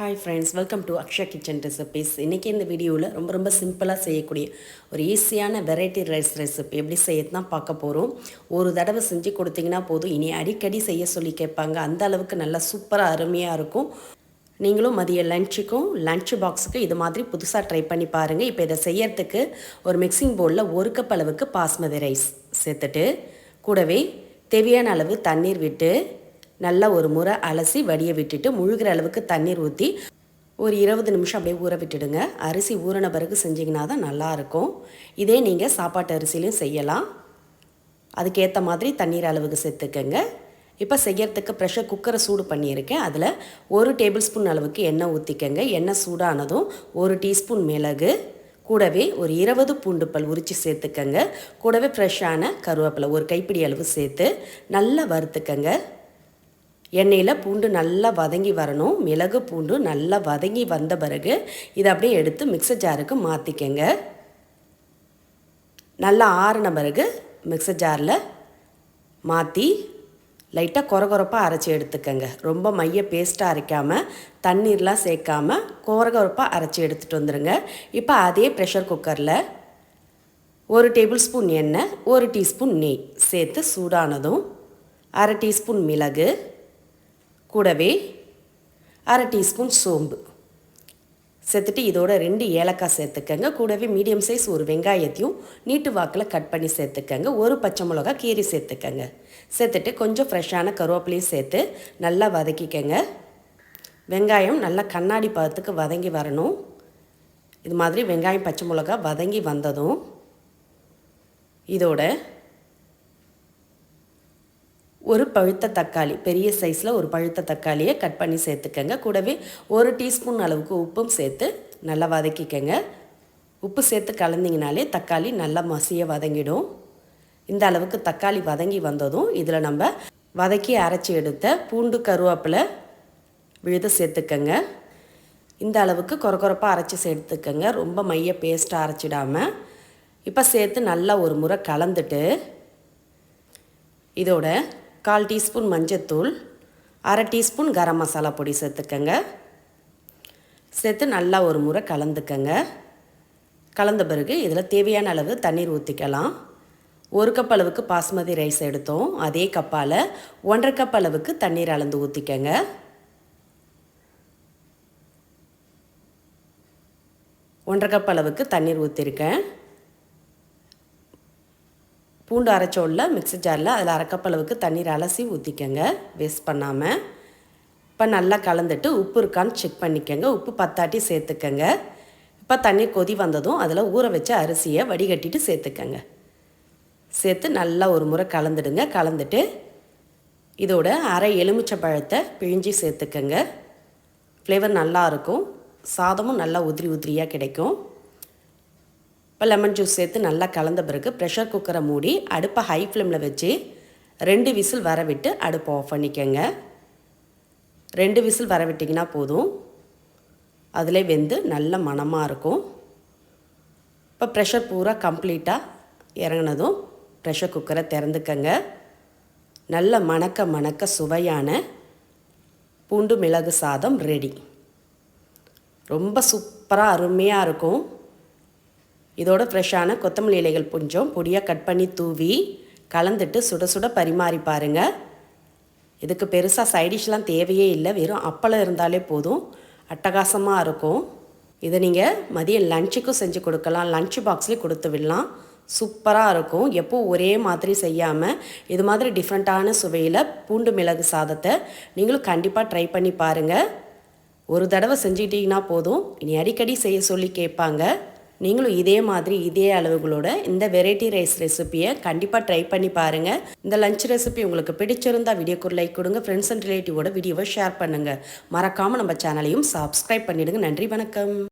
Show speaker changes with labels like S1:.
S1: Hi friends welcome to Aksha kitchen recipes இன்றைக்கி இந்த வீடியோவில் ரொம்ப ரொம்ப சிம்பிளாக செய்யக்கூடிய ஒரு ஈஸியான வெரைட்டி ரைஸ் ரெசிபி எப்படி செய்யறது தான் பார்க்க போகிறோம் ஒரு தடவை செஞ்சு கொடுத்தீங்கன்னா போதும். இனி அடிக்கடி செய்ய சொல்லி கேட்பாங்க. அந்த அளவுக்கு நல்லா சூப்பராக அருமையாக இருக்கும். நீங்களும் மதிய லஞ்சுக்கும் லன்ச் பாக்ஸுக்கு இது மாதிரி புதுசாக ட்ரை பண்ணி பாருங்கள் இப்போ இதை செய்யறதுக்கு ஒரு மிக்சிங் பவுலில் ஒரு கப் அளவுக்கு பாஸ்மதி ரைஸ் சேர்த்துட்டு கூடவே தேவையான அளவு தண்ணீர் விட்டு நல்லா ஒரு முறை அலசி வடிய விட்டுட்டு முழுகிற அளவுக்கு தண்ணீர் ஊற்றி ஒரு இருபது நிமிஷம் அப்படியே ஊற விட்டுடுங்க. அரிசி ஊறின பிறகு செஞ்சிங்கன்னா தான் நல்லாயிருக்கும் இதே நீங்கள் சாப்பாட்டு அரிசிலையும் செய்யலாம். அதுக்கேற்ற மாதிரி தண்ணீர் அளவுக்கு சேர்த்துக்கங்க. இப்போ செய்யறதுக்கு ப்ரெஷர் குக்கரை சூடு பண்ணியிருக்கேன். அதில் ஒரு டேபிள் ஸ்பூன் அளவுக்கு எண்ணெய் ஊற்றிக்கங்க எண்ணெய் சூடானதும் ஒரு டீஸ்பூன் மிளகு கூடவே ஒரு இருபது பூண்டு பல் உரித்து சேர்த்துக்கங்க. கூடவே ஃப்ரெஷ்ஷான கருவேப்பிலை ஒரு கைப்பிடி அளவு சேர்த்து நல்லா வறுத்துக்கங்க. எண்ணெயில் பூண்டு நல்லா வதங்கி வரணும். மிளகு பூண்டு நல்லா வதங்கி வந்த பிறகு இதை அப்படியே எடுத்து மிக்சர் ஜாருக்கு மாற்றிக்கங்க நல்லா ஆறின பிறகு மிக்சர் ஜாரில் மாற்றி லைட்டாக குறகுறப்பாக அரைச்சி எடுத்துக்கங்க. ரொம்ப மைய பேஸ்ட்டாக அரைக்காமல் தண்ணீர்லாம் சேர்க்காமல் குறகுறப்பாக அரைச்சி எடுத்துகிட்டு வந்துடுங்க இப்போ அதே ப்ரெஷர் குக்கரில் ஒரு டேபிள் ஸ்பூன் எண்ணெய் ஒரு டீஸ்பூன் நெய் சேர்த்து சூடானதும் அரை டீஸ்பூன் மிளகு கூடவே அரை டீஸ்பூன் சோம்பு. சேர்த்துட்டு இதோட ரெண்டு ஏலக்காய் சேர்த்துக்கங்க. கூடவே மீடியம் சைஸ் ஒரு வெங்காயத்தையும் நீட்டு வாக்கில் கட் பண்ணி சேர்த்துக்கங்க. ஒரு பச்சை மிளகா கீரி சேர்த்துக்கங்க. சேர்த்துட்டு கொஞ்சம் ஃப்ரெஷ்ஷான கருவேப்பிலையும் சேர்த்து நல்லா வதக்கிக்கங்க. வெங்காயம் நல்லா கண்ணாடி பதத்துக்கு வதங்கி வரணும். இது மாதிரி வெங்காயம் பச்சை மிளகா வதங்கி வந்ததும் இதோட ஒரு பழுத்த தக்காளி பெரிய சைஸில் ஒரு பழுத்த தக்காளியை கட் பண்ணி சேர்த்துக்கங்க. கூடவே ஒரு டீஸ்பூன் அளவுக்கு உப்பும் சேர்த்து நல்லா வதக்கிக்கங்க. உப்பு சேர்த்து கலந்திங்கனாலே தக்காளி நல்லா மசிய வதங்கிடும். இந்த அளவுக்கு தக்காளி வதங்கி வந்ததும் இதில் நம்ம வதக்கி அரைச்சி எடுத்த பூண்டு கருவேப்பிலை விழுத சேர்த்துக்கங்க. இந்த அளவுக்கு குறக்குறப்பாக அரைச்சி சேர்த்துக்கங்க. ரொம்ப மைய பேஸ்ட்டாக அரைச்சிடாமல் இப்போ சேர்த்து நல்லா ஒரு முறை கலந்துட்டு இதோட கால் டீஸ்பூன் மஞ்சத்தூள் அரை டீஸ்பூன் கரம் மசாலா பொடி சேர்த்துக்கங்க. சேர்த்து நல்லா ஒரு முறை கலந்துக்கங்க. கலந்த பிறகு இதில் தேவையான அளவு தண்ணீர் ஊற்றிக்கலாம் ஒரு கப் அளவுக்கு பாஸ்மதி ரைஸ் எடுத்தோம். அதே கப்பால் ஒன்றரை கப் அளவுக்கு தண்ணீர் அளந்து ஊற்றிக்கங்க ஒன்றரை கப் அளவுக்கு தண்ணீர் ஊற்றிருக்கேன் பூண்டு அரைச்சோல்ல மிக்ஸி ஜாரில் அதில் அரைக்கப்பளவுக்கு தண்ணீர் அலசி ஊற்றிக்கங்க வேஸ்ட் பண்ணாமல் இப்போ நல்லா கலந்துட்டு உப்பு இருக்கான்னு செக் பண்ணிக்கோங்க. உப்பு பத்தாட்டி சேர்த்துக்கங்க. இப்போ தண்ணீர் கொதி வந்ததும் அதில் ஊற வச்ச அரிசியை வடிகட்டிட்டு சேர்த்துக்கங்க. சேர்த்து நல்லா ஒரு முறை கலந்துடுங்க. கலந்துட்டு இதோட அரை எலுமிச்சை பழத்தை பிழிஞ்சி சேர்த்துக்கங்க. ஃப்ளேவர் நல்லாயிருக்கும் சாதமும் நல்லா உதிரி உதிரியாக கிடைக்கும். இப்போ லெமன் ஜூஸ் சேர்த்து நல்லா கலந்த பிறகு ப்ரெஷர் குக்கரை மூடி அடுப்பை ஹை ஃப்ளேமில் வச்சு ரெண்டு விசில் வர விட்டு அடுப்பை ஆஃப் பண்ணிக்கோங்க. ரெண்டு விசில் வர விட்டிங்கன்னா போதும். அதில் வெந்து நல்ல மணமாக இருக்கும். இப்போ ப்ரெஷர் பூரா கம்ப்ளீட்டாக இறங்கினதும் ப்ரெஷர் குக்கரை திறந்துக்கங்க. நல்ல மணக்க மணக்க சுவையான பூண்டு மிளகு சாதம் ரெடி ரொம்ப சூப்பராக அருமையாக இருக்கும். இதோட ஃப்ரெஷ்ஷான கொத்தமல்லி இலைகள் கொஞ்சம் பொடியாக கட் பண்ணி தூவி கலந்துட்டு சுட சுட பரிமாறி பாருங்கள் இதுக்கு பெருசாக சைடிஷ்லாம் தேவையே இல்லை. வெறும் அப்பளம் இருந்தாலே போதும். அட்டகாசமாக இருக்கும். இதை நீங்கள் மதியம் லஞ்சுக்கும் செஞ்சு கொடுக்கலாம். லஞ்ச் பாக்ஸ்லேயும் கொடுத்து விடலாம். சூப்பராக இருக்கும். எப்போ ஒரே மாதிரி செய்யாமல் இது மாதிரி டிஃப்ரெண்ட்டான சுவையில் பூண்டு மிளகு சாதத்தை நீங்களும் கண்டிப்பாக ட்ரை பண்ணி பாருங்கள் ஒரு தடவை செஞ்சுக்கிட்டிங்கன்னா போதும். இனி அடிக்கடி செய்ய சொல்லி கேட்பாங்க. நீங்களும் இதே மாதிரி இதே அளவுகளோட இந்த வெரைட்டி ரைஸ் ரெசிப்பியை கண்டிப்பாக ட்ரை பண்ணி பாருங்கள் இந்த லஞ்ச் ரெசிபி உங்களுக்கு பிடிச்சிருந்தா வீடியோக்கு லைக் கொடுங்க. ஃப்ரெண்ட்ஸ் அண்ட் ரிலேட்டிவோட வீடியோவை ஷேர் பண்ணுங்கள் மறக்காமல் நம்ம சேனலையும் சப்ஸ்கிரைப் பண்ணிவிடுங்க நன்றி வணக்கம்.